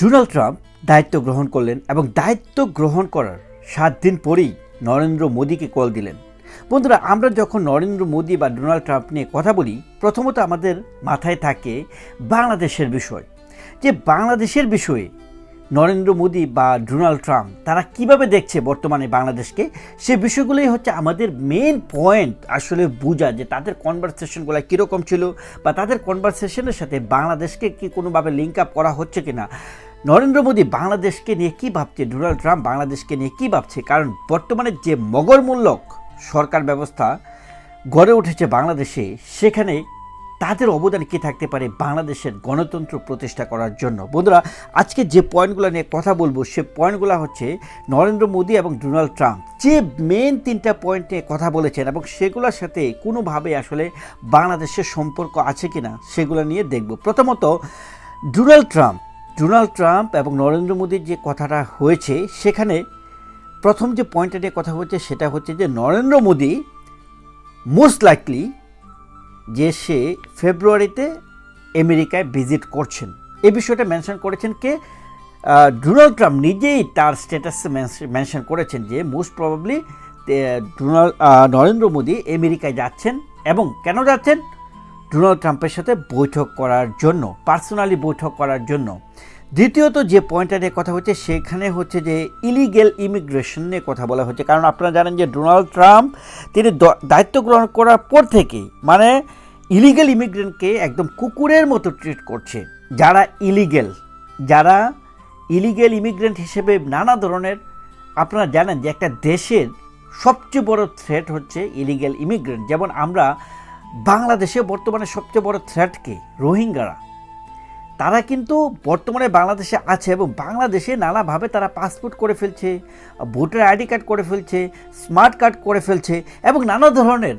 Donald Trump দায়িত্ব গ্রহণ করলেন এবং দায়িত্ব গ্রহণ করার সাত দিন পরেই নরেন্দ্র মোদীকে কল দিলেন। বন্ধুরা, আমরা যখন নরেন্দ্র মোদী বা ডোনাল্ড ট্রাম্প নিয়ে কথা বলি, প্রথমত আমাদের মাথায় থাকে বাংলাদেশের বিষয়। যে বাংলাদেশের বিষয়ে নরেন্দ্র মোদী বা ডোনাল্ড ট্রাম্প তারা কীভাবে দেখছে বর্তমানে বাংলাদেশকে, সে বিষয়গুলোই হচ্ছে আমাদের মেন পয়েন্ট আসলে বোঝা যে তাদের কনভারসেশনগুলো কীরকম ছিল বা তাদের কনভারসেশনের সাথে বাংলাদেশকে কি কোনোভাবে লিঙ্ক আপ করা হচ্ছে কিনা। নরেন্দ্র মোদী বাংলাদেশকে নিয়ে কী ভাবছে? ডোনাল্ড ট্রাম্প বাংলাদেশকে নিয়ে কী ভাবছে? কারণ বর্তমানে যে মগরমূলক সরকার ব্যবস্থা গড়ে উঠেছে বাংলাদেশে, সেখানে তাদের অবদান কী থাকতে পারে বাংলাদেশের গণতন্ত্র প্রতিষ্ঠা করার জন্য? বন্ধুরা, আজকে যে পয়েন্টগুলো নিয়ে কথা বলব, সে পয়েন্টগুলো হচ্ছে নরেন্দ্র মোদী এবং ডোনাল্ড ট্রাম্প। যে মেন তিনটা পয়েন্ট নিয়ে কথা বলেছেন এবং সেগুলোর সাথে কোনোভাবে আসলে বাংলাদেশের সম্পর্ক আছে কি না সেগুলো নিয়ে দেখব। প্রথমত, ডোনাল্ড ট্রাম্প ডোনাল্ড ট্রাম্প এবং নরেন্দ্র মোদীর যে কথাটা হয়েছে, সেখানে প্রথম যে পয়েন্টটা নিয়ে কথা হচ্ছে সেটা হচ্ছে যে নরেন্দ্র মোদী মোস্ট লাইকলি যে সে ফেব্রুয়ারিতে আমেরিকায় ভিজিট করছেন। এ বিষয়টা মেনশন করেছেন কে? ডোনাল্ড ট্রাম্প নিজেই তার স্ট্যাটাসে মেনশন করেছেন যে most probably Donald Narendra Modi আমেরিকায় যাচ্ছেন। এবং কেন যাচ্ছেন? ডোনাল্ড ট্রাম্পের সাথে বৈঠক করার জন্য, পার্সোনালি বৈঠক করার জন্য। দ্বিতীয়ত যে পয়েন্টটা নিয়ে কথা হচ্ছে, সেখানে হচ্ছে যে ইলিগেল ইমিগ্রেশন নিয়ে কথা বলা হচ্ছে। কারণ আপনারা জানেন যে ডোনাল্ড ট্রাম্প, তিনি দায়িত্ব গ্রহণ করার পর থেকেই মানে ইলিগেল ইমিগ্রেন্টকে একদম কুকুরের মতো ট্রিট করছে। যারা ইলিগেল যারা ইলিগেল ইমিগ্রেন্ট হিসেবে নানা ধরনের, আপনারা জানেন যে একটা দেশের সবচেয়ে বড় থ্রেট হচ্ছে ইলিগেল ইমিগ্রেন্ট। যেমন আমরা বাংলাদেশে বর্তমানে সবচেয়ে বড় থ্রেটকে রোহিঙ্গারা। তারা কিন্তু বর্তমানে বাংলাদেশে আছে এবং বাংলাদেশে নানাভাবে তারা পাসপোর্ট করে ফেলছে, ভোটার আইডি কার্ড করে ফেলছে স্মার্ট কার্ড করে ফেলছে এবং নানা ধরনের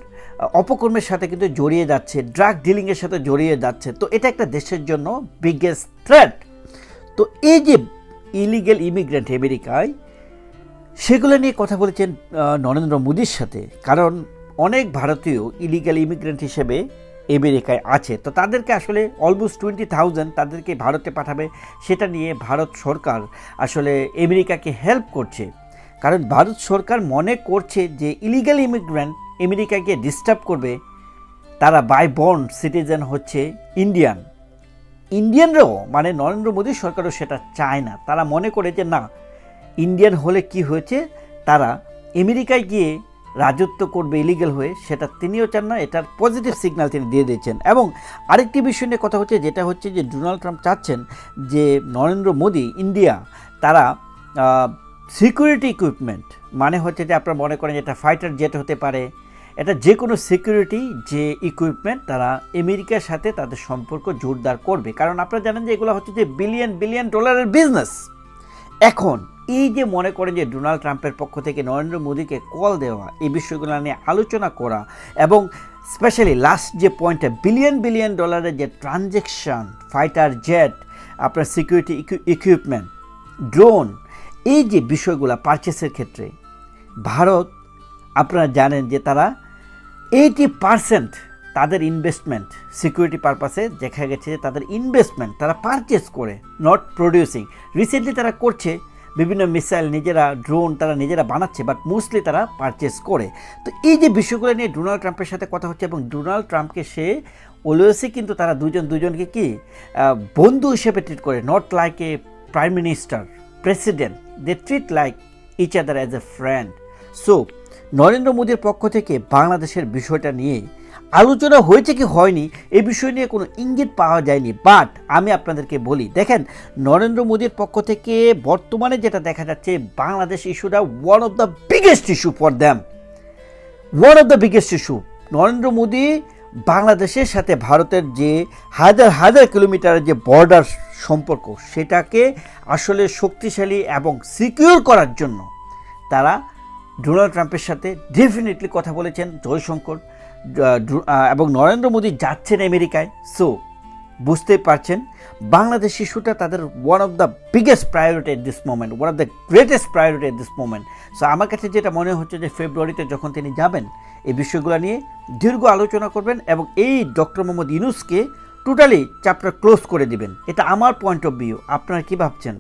অপকর্মের সাথে কিন্তু জড়িয়ে যাচ্ছে ড্রাগ ডিলিংয়ের সাথে জড়িয়ে যাচ্ছে। তো এটা একটা দেশের জন্য বিগেস্ট থ্রেট তো এই যে ইলিগেল ইমিগ্রেন্ট আমেরিকায়, সেগুলো নিয়ে কথা বলেছেন নরেন্দ্র মোদীর সাথে। কারণ অনেক ভারতীয় ইলিগাল ইমিগ্রেন্ট হিসেবে আমেরিকায় আছে। তো তাদেরকে আসলে অলমোস্ট টোয়েন্টি থাউজেন্ড তাদেরকে ভারতে পাঠাবে, সেটা নিয়ে ভারত সরকার আসলে আমেরিকাকে হেল্প করছে। কারণ ভারত সরকার মনে করছে যে ইলিগাল ইমিগ্রেন্ট আমেরিকাকে ডিস্টার্ব করবে, তারা বাই বন্ড সিটিজেন হচ্ছে ইন্ডিয়ান ইন্ডিয়ানরাও মানে নরেন্দ্র মোদী সরকারও সেটা চায় না। তারা মনে করে যে না ইন্ডিয়ান হলে কি হয়েছে? তারা আমেরিকায় গিয়ে রাজত্ব করবে ইলিগেল হয়ে, সেটা তিনিও চান না, এটার পজিটিভ সিগন্যাল তিনি দিয়ে দিয়েছেন। এবং আরেকটি বিষয় নিয়ে কথা হচ্ছে, যেটা হচ্ছে যে ডোনাল্ড ট্রাম্প চাচ্ছেন যে নরেন্দ্র মোদী, ইন্ডিয়া, তারা সিকিউরিটি ইকুইপমেন্ট মানে হচ্ছে যে আপনারা মনে করেন এটা ফাইটার জেট হতে পারে, এটা যে কোনো সিকিউরিটি যে ইকুইপমেন্ট তারা আমেরিকার সাথে তাদের সম্পর্ক জোরদার করবে। কারণ আপনারা জানেন যে এগুলো হচ্ছে যে বিলিয়ন বিলিয়ন ডলারের বিজনেস এখন এই যে মনে করেন যে ডোনাল্ড ট্রাম্পের পক্ষ থেকে নরেন্দ্র মোদীকে কল দেওয়া, এই বিষয়গুলো নিয়ে আলোচনা করা এবং স্পেশালি লাস্ট যে পয়েন্টটা বিলিয়ন বিলিয়ন ডলারের যে ট্রানজেকশন ফাইটার জেট আপনার সিকিউরিটি ইকুইপমেন্ট ড্রোন এই যে বিষয়গুলো পারচেসের ক্ষেত্রে ভারত, আপনারা জানেন যে তারা এইটি পারসেন্ট তাদের ইনভেস্টমেন্ট সিকিউরিটি পারপাসে দেখা গেছে যে তাদের ইনভেস্টমেন্ট তারা পারচেস করে নট প্রডিউসিং রিসেন্টলি তারা করছে বিভিন্ন মিসাইল নিজেরা ড্রোন তারা নিজেরা বানাচ্ছে বাট মোস্টলি তারা পারচেস করে। তো এই যে বিষয়গুলো নিয়ে ডোনাল্ড ট্রাম্পের সাথে কথা হচ্ছে এবং ডোনাল্ড ট্রাম্পকে সে অলওয়েসই কিন্তু তারা দুজন দুজনকে কি বন্ধু হিসেবে ট্রিট করে not like a prime minister president they treat like each other as a friend so Narendra মোদীর পক্ষ থেকে বাংলাদেশের বিষয়টা নিয়ে আলোচনা হয়েছে কি হয়নি, এ বিষয় নিয়ে কোনো ইঙ্গিত পাওয়া যায়নি বাট আমি আপনাদেরকে বলি, দেখেন, নরেন্দ্র মোদীর পক্ষ থেকে বর্তমানে যেটা দেখা যাচ্ছে, বাংলাদেশ ইস্যুটা one of the biggest issue for them one of the biggest issue Narendra Modi বাংলাদেশের সাথে ভারতের যে হাজার হাজার কিলোমিটারের যে বর্ডার সম্পর্ক, সেটাকে আসলে শক্তিশালী এবং সিকিউর করার জন্য তারা ডোনাল্ড ট্রাম্পের সাথে ডেফিনেটলি কথা বলেছেন, জয়শঙ্কর। এবং নরেন্দ্র মোদী যাচ্ছেন আমেরিকায়। সো বুঝতে পারছেন, বাংলাদেশ শিশুটা তাদের one of the biggest priority at this moment one of the greatest priority at this moment so আমার কাছে যেটা মনে হচ্ছে যে ফেব্রুয়ারিতে যখন তিনি যাবেন, এই বিষয়গুলো নিয়ে দীর্ঘ আলোচনা করবেন এবং এই ডক্টর মোহাম্মদ ইউনুসকে টোটালি চ্যাপ্টার ক্লোজ করে দিবেন। এটা আমার পয়েন্ট অফ ভিউ আপনারা কী ভাবছেন?